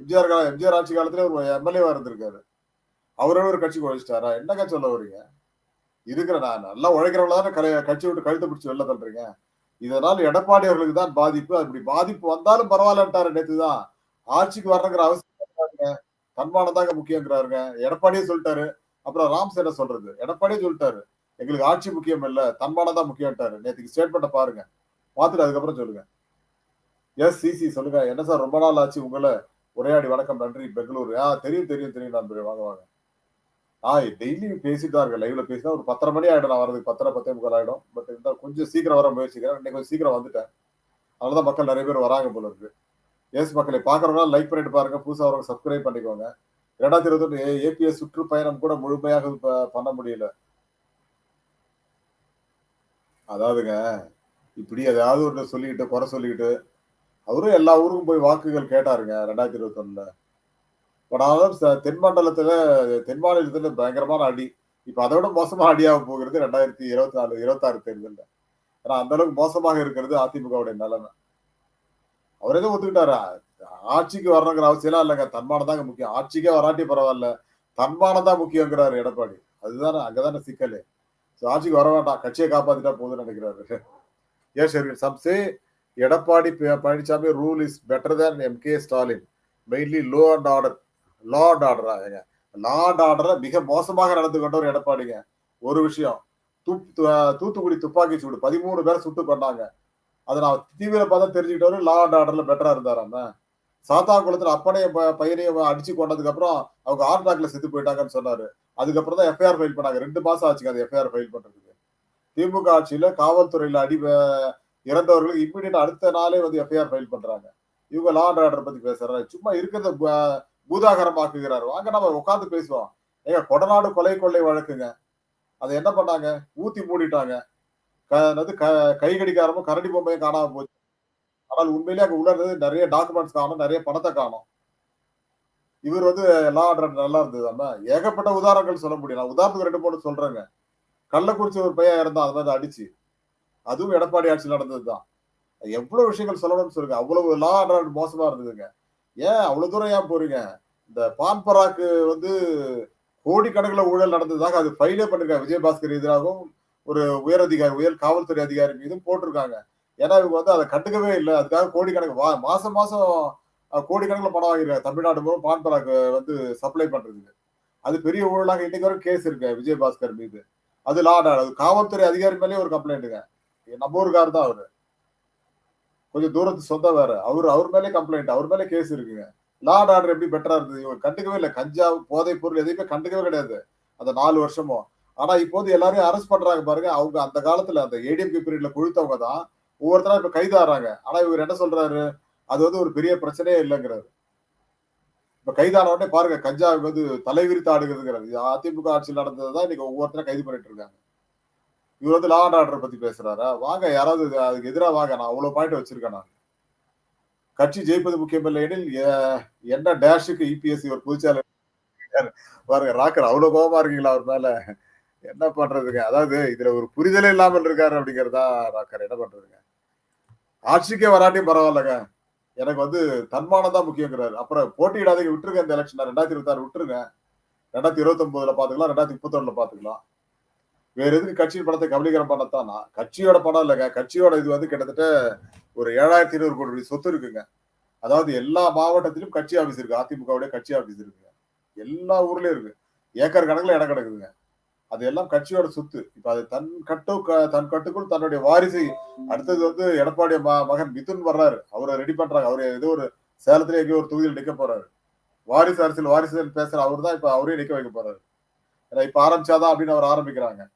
எம்ஜிஆர் காலம் எம்ஜிஆர் ஆட்சி காலத்துல ஒரு எம்எல்ஏவா இருந்திருக்காரு. அவரோட ஒரு கட்சிக்கு உழைச்சிட்டாரா? என்னங்க சொல்ல வரீங்க இருக்கிற நான் நல்லா உழைக்கிறவங்கள தானே கட்சி விட்டு கழுத்தை பிடிச்சி வெளில தள்ளுறீங்க. இதனால் எடப்பாடி அவர்களுக்கு தான் பாதிப்பு. அப்படி பாதிப்பு வந்தாலும் பரவாயில்லன்ட்டாரு நேற்று தான் ஆட்சிக்கு வரணுங்கிற அவசியம் தன்மானம் தாங்க முக்கியங்கிறாருங்க. எடப்பாடியே சொல்லிட்டாரு. அப்புறம் ராம் என்ன சொல்றது. எடப்பாடியே சொல்லிட்டாரு. எங்களுக்கு ஆட்சி முக்கியம் இல்ல. தன்மானம் தான் முக்கியம்ட்டாரு. நேற்றுக்கு ஸ்டேட்மெண்ட்டை பாருங்க. பார்த்துட்டு அதுக்கப்புறம் சொல்லுங்க. எஸ் சிசி சொல்லுங்க. என்ன சார் ரொம்ப நாள் ஆச்சு உங்களை? உரையாடி வணக்கம் நன்றி. பெங்களூர். ஆ தெரியும் தெரியும் தெரியும் நண்பரே. வாங்க வாங்க. ஆ டெய்லி பேசிட்டு தான் இருக்கேன் லைவ்ல பேசினா ஒரு பத்தரை மணி ஆயிடும். நான் வரதுக்கு பத்தரை பத்தே முக்கால் ஆயிடும். பட் இருந்தால் கொஞ்சம் சீக்கிரம் வர முயற்சிக்கிறேன். இன்னைக்கு கொஞ்சம் சீக்கிரம் வந்துட்டேன். அதனாலதான் மக்கள் நிறைய பேர் வராங்க போல இருக்கு. எஸ் மக்களை பார்க்குறவங்க லைக் பண்ணிட்டு பாருங்க. புதுசாக வரவங்க சப்ஸ்கிரைப் பண்ணிக்கோங்க. ரெண்டாயிரத்தி இருபத்தொன்னு ஏபிஎஸ் சுற்றுப்பயணம் கூட முழுமையாக பண்ண முடியல. அதாவதுங்க இப்படி ஏதாவது ஒன்று சொல்லிக்கிட்டு குறை சொல்லிக்கிட்டு அவரும் எல்லா ஊருக்கும் போய் வாக்குகள் கேட்டாருங்க ரெண்டாயிரத்தி இருபத்தொன்னுல. படாலும் ச- தென் மண்டலத்தில் தென் மாநிலத்தில் பயங்கரமான அடி. இப்போ அதை விட மோசமாக அடியாக போகிறது ரெண்டாயிரத்தி இருபத்தி நாலு இருபத்தாறு தேர்தலில். ஏன்னா அந்த அளவுக்கு மோசமாக இருக்கிறது அதிமுகவுடைய நிலைமை. அவர் எதுவும் ஒத்துக்கிட்டாரா? ஆட்சிக்கு வரணுங்கிற அவசியம் இல்லைங்க. தன்மானம் தாங்க முக்கியம். ஆட்சிக்கே வராட்டி பரவாயில்ல. தன்மானம் தான் முக்கியங்கிறாரு எடப்பாடி. அதுதானே அங்கதானே சிக்கல். ஸோ ஆட்சிக்கு வர வேண்டாம். கட்சியை காப்பாத்திட்டா போதும்னு நினைக்கிறாரு. ஏ சரி சம்சே Edappadi Palaniswami rule is better than M K Stalin mainly law and order law and ஆர்டரா ஏங்க? லா அண்ட் ஆர்டரை மிக மோசமாக நடந்து கொண்டவர் எடப்பாடிங்க. ஒரு விஷயம். தூப் தூத்துக்குடி துப்பாக்கி சூடு. பதிமூணு பேர் சுட்டு கொண்டாங்க அதை நான் டிவியில பார்த்தா தெரிஞ்சுக்கிட்டவரு லா அண்ட் ஆர்டர்ல பெட்டரா இருந்தாராம. சாத்தா குளத்துல அப்பனைய ப- பையனையும் அடிச்சு கொண்டதுக்கு அப்புறம் அவங்க ஹார்ட் அட்டாக்ல செத்து போயிட்டாங்கன்னு சொன்னாரு. அதுக்கப்புறம் தான் எஃப்ஐஆர் ஃபைல் பண்ணாங்க. ரெண்டு மாசம் ஆச்சுங்க அது எஃப்ஐஆர் ஃபைல் பண்றதுக்கு. திமுக ஆட்சியில காவல்துறையில அடி இறந்தவர்களுக்கு இம்மிடியட் அடுத்த நாளே வந்து எஃப்ஐஆர் ஃபைல் பண்றாங்க. இவங்க லா அண்ட் ஆர்டர் பத்தி பேசுறாரு. சும்மா இருக்கிறத பூதாகரம் பூதாகரமாக்குகிறாரு. வாங்க நம்ம உட்காந்து பேசுவோம். ஏங்க கொடநாடு கொலை கொள்ளை வழக்குங்க. அதை என்ன பண்ணாங்க? ஊத்தி மூடிட்டாங்க. அதாவது க- கை கடிக்காரமும் கரடி பொம்மையும் காணாம போச்சு. ஆனால் உண்மையிலேயே அங்க உள்ள இருந்தது நிறைய டாக்குமெண்ட்ஸ் காணும் நிறைய பணத்தை காணும். இவர் வந்து லா ஆர்டர் நல்லா இருந்தது அண்ணா ஏகப்பட்ட உதாரணங்கள் சொல்ல முடியும். நான் உதாரணத்துக்கு ரெண்டு மூணு சொல்றேங்க. கள்ளக்குறிச்சி ஒரு பையன் இருந்தான் அது மாதிரி அடிச்சு. அதுவும் எடப்பாடி ஆட்சியில் நடந்ததுதான். எவ்வளவு விஷயங்கள் சொல்லணும்னு சொல்லுங்க. அவ்வளவு லா ஆர்டர் மோசமா இருந்ததுங்க. ஏன் அவ்வளவு தூரம் ஏன் போறீங்க? இந்த பான்பராக்கு வந்து கோடிக்கணக்கில் ஊழல் நடந்ததாக அது ஃபைலே பண்ணிருக்காங்க. விஜயபாஸ்கர் எதிராகவும் ஒரு உயர் அதிகாரி உயர் காவல்துறை அதிகாரி மீதும் போட்டிருக்காங்க. ஏன்னா இவங்க வந்து அதை கண்டுக்கவே இல்லை. அதுக்காக கோடிக்கணக்கு வா மாசம் மாசம் கோடிக்கணக்கில் பணம் வாங்கிருக்காங்க தமிழ்நாடு மூலம் பான்பராக்கு வந்து சப்ளை பண்றதுக்கு. அது பெரிய ஊழலாக இன்னைக்கு வரைக்கும் கேஸ் இருக்கு விஜயபாஸ்கர் மீது. அது லா அது காவல்துறை அதிகாரி மேலே ஒரு கம்ப்ளைண்ட்டுங்க நம்ம ஊருக்கார் தான் அவரு. கொஞ்சம் தூரத்து சொந்தம் வேற. அவர் அவர் மேலே கம்ப்ளைண்ட் அவர் மேலே கேஸ் இருக்குங்க. லாட் ஆர்டர் எப்படி பெட்டரா இருந்தது? இவங்க கண்டுக்கவே இல்லை. கஞ்சா போதைப் பொருள் எதையுமே கண்டுக்கவே கிடையாது. அந்த நாலு வருஷமும் ஆனா இப்போது எல்லாரையும் அரெஸ்ட் பண்றாங்க பாருங்க. அவங்க அந்த காலத்துல அந்த ஏடிஎம்கே பீரியட்ல கொழுத்தவங்க தான். ஒவ்வொருத்தரா இப்ப கைதாடுறாங்க ஆனா இவர் என்ன சொல்றாரு? அது வந்து ஒரு பெரிய பிரச்சனையே இல்லைங்கிறாரு. இப்ப கைதான உடனே பாருங்க கஞ்சா வந்து தலைவிரித்து ஆடுகிறதுங்கிறது அதிமுக ஆட்சியில் நடந்ததுதான் இன்னைக்கு ஒவ்வொருத்தரும் கைது பண்ணிட்டு இருக்காங்க. இவர் வந்து லா அண்ட் ஆர்டர் பத்தி பேசுறாரா? வாங்க யாராவது அதுக்கு எதிராக வாங்க. நான் அவ்வளவு பாயிண்ட் வச்சிருக்கேன் நான். கட்சி ஜெயிப்பது முக்கியம் இல்லை எனில் என்ன டேஷுக்கு இபிஎஸ் இவர் பொதுச்செயலர் பாருங்க ராக்கர் அவ்வளவு கோபமா இருக்கீங்களா அவர் மேல? என்ன பண்றதுங்க? அதாவது இதுல ஒரு புரிதலே இல்லாமல் இருக்காரு அப்படிங்கறதா ராக்கர் என்ன பண்றதுங்க? ஆட்சிக்கே வராட்டியும் பரவாயில்லங்க. எனக்கு வந்து தன்மானம் தான் முக்கியங்கிறாரு. அப்புறம் போட்டியிடாதீங்க விட்டுருங்க இந்த எலெக்ஷன் ரெண்டாயிரத்தி இருபத்தி ஆறு விட்டுருங்க. ரெண்டாயிரத்தி இருபத்தி ஒன்பதுல பாத்துக்கலாம் ரெண்டாயிரத்தி முப்பத்தொன்னுல பாத்துக்கலாம். வேற எதுக்கு கட்சியின் பணத்தை கபலீகரம் பண்ணத்தானா? கட்சியோட பணம் இல்லைங்க. கட்சியோட இது வந்து கிட்டத்தட்ட ஒரு ஏழாயிரத்தி இருநூறு கோடி சொத்து இருக்குங்க. அதாவது எல்லா மாவட்டத்திலும் கட்சி ஆபீஸ் இருக்கு. அதிமுகவுடைய கட்சி ஆபீஸ் இருக்குங்க. எல்லா ஊர்லயும் இருக்கு. ஏக்கர் கணக்குல இடம் கிடக்குதுங்க. அது எல்லாம் கட்சியோட சொத்து. இப்ப அது தன் கட்டு க- தன் கட்டுக்குள் தன்னுடைய வாரிசு. அடுத்தது வந்து எடப்பாடி ம- மகன் மிதுன் வர்றாரு. அவரை ரெடி பண்றாங்க. அவர் ஏதோ ஒரு சேலத்துல எங்கேயோ ஒரு தொகுதியில் நிக்க போறாரு. வாரிசு அரசியல் வாரிசு பேசுற அவர் தான் இப்ப அவரே நிக்க வைக்க போறாரு. ஏன்னா இப்ப ஆரம்பிச்சாதான் அப்படின்னு அவர் ஆரம்பிக்கிறாங்க.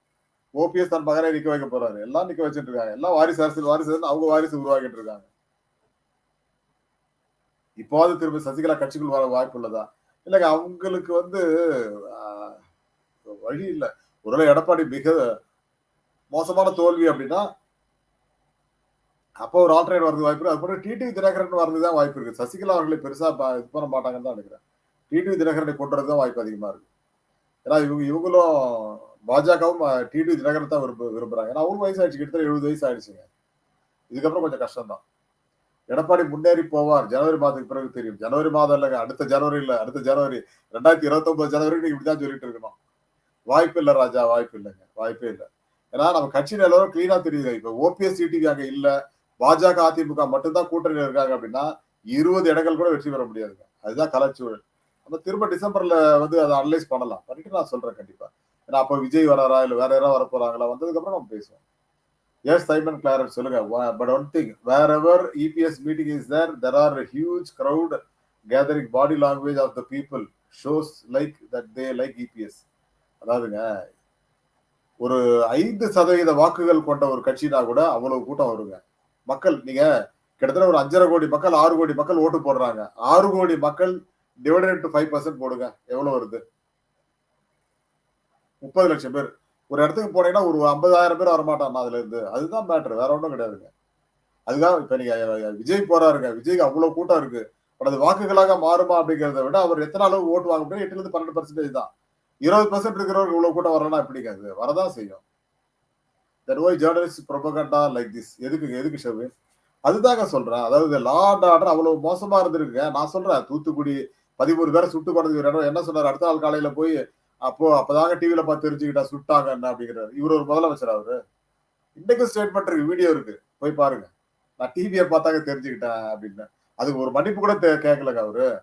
ஓபிஎஸ் தன் மகனை நிக்க வைக்க போறாரு. எல்லாம் நிக்க வச்சுட்டு இருக்காங்க. எல்லாம் வாரிசு அரசியல் வாரிசு அவங்க வாரிசு உருவாக்கிட்டு இருக்காங்க. இப்போது திரும்ப சசிகலா கட்சிக்குள் வர வாய்ப்பு உள்ளதா? இல்லைங்க அவங்களுக்கு வந்து வழி இல்லை. ஒருவேளை எடப்பாடி மிக மோசமான தோல்வி அப்படின்னா அப்போ ஒரு ஆல்டர்னேட் வரது வாய்ப்பு இருக்கு. அதுக்கப்புறம் டிடிவி தினகரன் வரது தான் வாய்ப்பு இருக்கு. சசிகலா அவர்களை பெருசா இது பண்ண மாட்டாங்கன்னு தான் நினைக்கிறேன். டிடிவி தினகரனை கொண்டு வரது தான் வாய்ப்பு அதிகமா இருக்கு. ஏன்னா இவங்க இவங்களும் பாஜகவும் டிடிவி தினகரன் தான் விரும்ப விரும்புறாங்க. ஏன்னா அவங்க வயசு ஆயிடுச்சு கிட்டத்தட்ட எழுபது வயசு ஆயிடுச்சுங்க. இதுக்கப்புறம் கொஞ்சம் கஷ்டம் தான் எடப்பாடி முன்னேறி போவார். ஜனவரி மாதத்துக்கு பிறகு தெரியும். ஜனவரி மாதம் இல்லைங்க. அடுத்த ஜனவரி இல்லை அடுத்த ஜனவரி ரெண்டாயிரத்தி இருபத்தி ஒன்பது ஜனவரி இப்படிதான் சொல்லிட்டு இருக்கணும். வாய்ப்பு இல்லை ராஜா வாய்ப்பு இல்லைங்க. வாய்ப்பே இல்லை. ஏன்னா நம்ம கட்சியில் எல்லாரும் கிளீனா தெரியுது. இப்ப ஓபிஎஸ் சிடிவி அங்கே இல்லை. பாஜக அதிமுக மட்டும்தான் கூட்டணியில் இருக்காங்க அப்படின்னா இருபது இடங்கள் கூட வெற்றி பெற முடியாதுங்க. அதுதான் கலாச்சூழல் நம்ம திரும்ப டிசம்பர்ல வந்து அதை அனலைஸ் பண்ணலாம். பண்ணிட்டு நான் சொல்றேன் கண்டிப்பா. ஏன்னா அப்போ விஜய் வராரா இல்லை வேற யாராவது வர போறாங்களா வந்ததுக்கு அப்புறம் நம்ம பேசுவோம். எஸ் சைமன் கிளாரன் சொல்லுங்க. But one thing wherever EPS meeting is there there are huge crowd gathering body language of the people shows like that they like EPS அதாவதுங்க ஒரு ஐந்து சதவீத வாக்குகள் கொண்ட ஒரு கட்சினா கூட அவ்வளவு கூட்டம் வருங்க. மக்கள் நீங்க கிட்டத்தட்ட ஒரு அஞ்சரை கோடி மக்கள் ஆறு கோடி மக்கள் ஓட்டு போடுறாங்க. ஆறு கோடி மக்கள் டிவைடட் டு ஃபைவ் பர்சன்ட் போடுங்க. எவ்வளவு வருது? முப்பது லட்சம் பேர். ஒரு இடத்துக்கு போனீங்கன்னா ஒரு ஐம்பதாயிரம் பேர் வரமாட்டான் அதுல இருந்து அதுதான் மேட்ரு வேற ஒன்றும் கிடையாதுங்க. அதுதான் இப்ப நீங்க விஜய் போறாருங்க. விஜய்க்கு அவ்வளவு கூட்டம் இருக்கு. பட் அது வாக்குகளாக மாறுமா அப்படிங்கிறத விட அவர் எத்தனை அளவு ஓட்டு வாங்க முடியும் எட்டுல இருந்து பன்னெண்டு பர்சன்டேஜ் தான். இருபது பர்சன்ட் இருக்கிறவங்க இவ்வளவு கூட்டம் வரலன்னா எப்படிங்க அது வரதான் செய்யும். That why journalist propaganda like this எதுக்கு எதுக்கு ஷவு அதுதாங்க சொல்றேன். அதாவது லா ஆர்டர் அவ்வளவு மோசமா இருந்திருக்குங்க. நான் சொல்றேன் தூத்துக்குடி பதிமூணு பேரை சுட்டு கொண்டது என்ன- என்ன சொன்னார்? அடுத்த நாள் காலையில போய் அப்போ அப்பதாங்க டிவியில பார்த்து தெரிஞ்சுக்கிட்டா சுட்டாங்க என்ன அப்படிங்கிறாரு. இவர் ஒரு முதலமைச்சர் அவரு? இன்னைக்கு ஸ்டேட்மெண்ட் இருக்கு வீடியோ இருக்கு. போய் பாருங்க. நான் டிவியை பார்த்தாங்க தெரிஞ்சுக்கிட்டேன் அப்படின்னு. அதுக்கு ஒரு மன்னிப்பு கூட தே- கேட்கலங்க அவரு.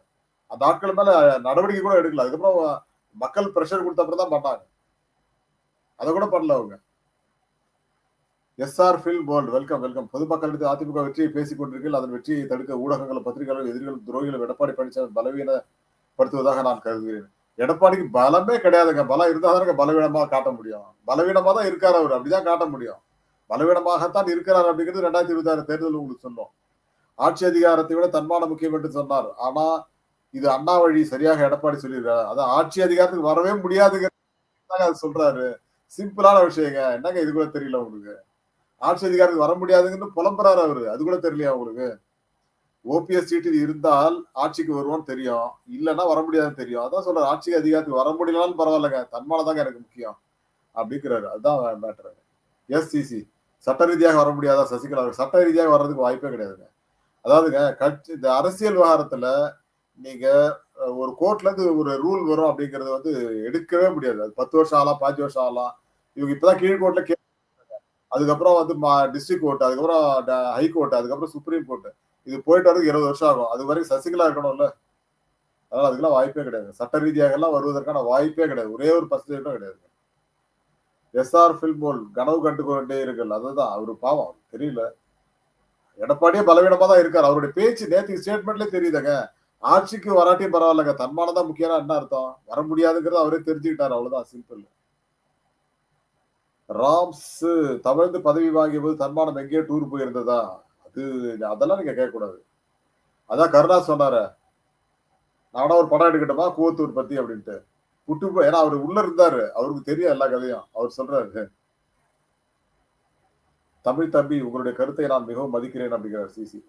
அந்த ஆட்கள் மேல நடவடிக்கை கூட எடுக்கல. அதுக்கப்புறம் மக்கள் பிரஷர் கொடுத்த அப்புறம் தான் பண்ணாங்க அதை கூட பண்ணல அவங்க. S R Phil Paul welcome welcome பொதுமக்களிடத்தில் அதிமுக வெற்றியை பேசிக் கொண்டிருக்கீர்கள் அதன் வெற்றியை தடுக்க ஊடகங்கள் பத்திரிகைகளும் எதிரிகள் துரோகிகளும் எடப்பாடி பழனிசாமி பலவீனப்படுத்துவதாக நான் கருதுகிறேன். எடப்பாடிக்கு பலமே கிடையாதுங்க. பலம் இருந்தா தானே பலவீனமா காட்ட முடியும். பலவீனமா தான் இருக்கார் அவர். அப்படிதான் காட்ட முடியும். பலவீனமாகத்தான் இருக்கிறார் அப்படிங்கிறது ரெண்டாயிரத்தி இருபத்தி ஆறு தேர்தல் உங்களுக்கு சொன்னோம். ஆட்சி அதிகாரத்தை விட தன்மான முக்கியம் என்று சொன்னார். ஆனா இது அண்ணா வழி சரியாக எடப்பாடி சொல்லியிருக்காரு. அதான் ஆட்சி அதிகாரத்துக்கு வரவே முடியாதுங்க அது சொல்றாரு. சிம்பிளான விஷயங்க. என்னங்க இது கூட தெரியல உங்களுக்கு? ஆட்சி அதிகாரத்துக்கு வர முடியாதுங்கன்னு புலம்புறாரு அவரு. அது கூட தெரியலையா உங்களுக்கு? ஓபிஎஸ் சீட்டில் இருந்தால் ஆட்சிக்கு வருவோம்னு தெரியும். இல்லைன்னா வர முடியாதுன்னு தெரியும். அதான் சொல்றாரு. ஆட்சி அதிகாரத்துக்கு வர முடியலனாலும் பரவாயில்லங்க. தன்மானதாங்க எனக்கு முக்கியம் அப்படிங்கிறாரு. அதுதான் மேட்ரு எஸ்சிசி சட்ட ரீதியாக வர முடியாதா? சசிகலா. சட்ட ரீதியாக வர்றதுக்கு வாய்ப்பே கிடையாதுங்க. அதாவதுங்க கட்சி இந்த அரசியல் விவகாரத்துல நீங்க ஒரு கோர்ட்ல இருந்து ஒரு ரூல் வரும் அப்படிங்கறது வந்து எடுக்கவே முடியாது. அது பத்து வருஷம் ஆகலாம் பாஞ்சு வருஷம் ஆகலாம். இவங்க இப்பதான் கீழ்கோர்ட்ல கே அதுக்கப்புறம் வந்து டிஸ்ட்ரிக்ட் கோர்ட் அதுக்கப்புறம் ஹை கோர்ட் அதுக்கப்புறம் சுப்ரீம் கோர்ட் இது போயிட்டு வரதுக்கு இருபது வருஷம் ஆகும். அது வரைக்கும் சசிகலா இருக்கணும்ல. அதனால அதுக்கெல்லாம் வாய்ப்பே கிடையாது. சட்ட ரீதியாக எல்லாம் வருவதற்கான வாய்ப்பே கிடையாது. ஒரே ஒரு பர்சன்டேஜ் கிடையாது. எஸ்ஆர் பில்போல் கனவு கண்டு கொண்டே இருக்கல் அதுதான் அவரு பாவம். தெரியல. எடப்பாடியே பலவீனமா தான் இருக்காரு. அவருடைய பேச்சு நேற்று ஸ்டேட்மெண்ட்லயே தெரியுதுங்க. ஆட்சிக்கு வராட்டியும் பரவாயில்லங்க. தன்மானம் தான் முக்கியம் என்ன அர்த்தம்? வர முடியாதுங்கிறது அவரே தெரிஞ்சுக்கிட்டார். அவ்வளவுதான். சிம்பிள் ராம்ஸ் தமிழ்ந்து பதவி வாங்கிய போது தன்மானம் எங்கேயோ டூர் போயிருந்ததா? அது அதெல்லாம் நீங்க கேட்கக்கூடாது. அதான் கருணா சொன்னாரு. நானும் ஒரு படம் எடுக்கட்டுமா? கூவத்தூர் பத்தி அப்படின்ட்டு. புட்டு போய் ஏன்னா அவர் உள்ள இருந்தாரு. அவருக்கு தெரியும் எல்லா கதையும். அவர் சொல்றாரு. தமிழ் தம்பி உங்களுடைய கருத்தை நான் மிகவும் மதிக்கிறேன் அப்படிங்கிறார் சிசி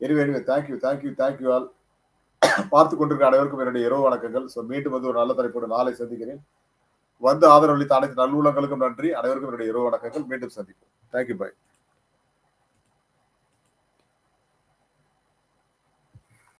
எனவே எனவே தேங்க்யூ தேங்க்யூ தேங்க்யூ ஆல் பார்த்து கொண்டிருக்கிற அனைவருக்கும் என்னுடைய இரவு வணக்கங்கள். ஸோ மீண்டும் வந்து ஒரு நல்ல தலைப்போடு நாளை சந்திக்கிறேன். வந்து ஆதரவளித்த அனைத்து நல்லுள்ளங்களுக்கும் நன்றி. அனைவருக்கும் என்னுடைய இரவு வணக்கங்கள். மீண்டும் சந்திப்போம். Thank you bye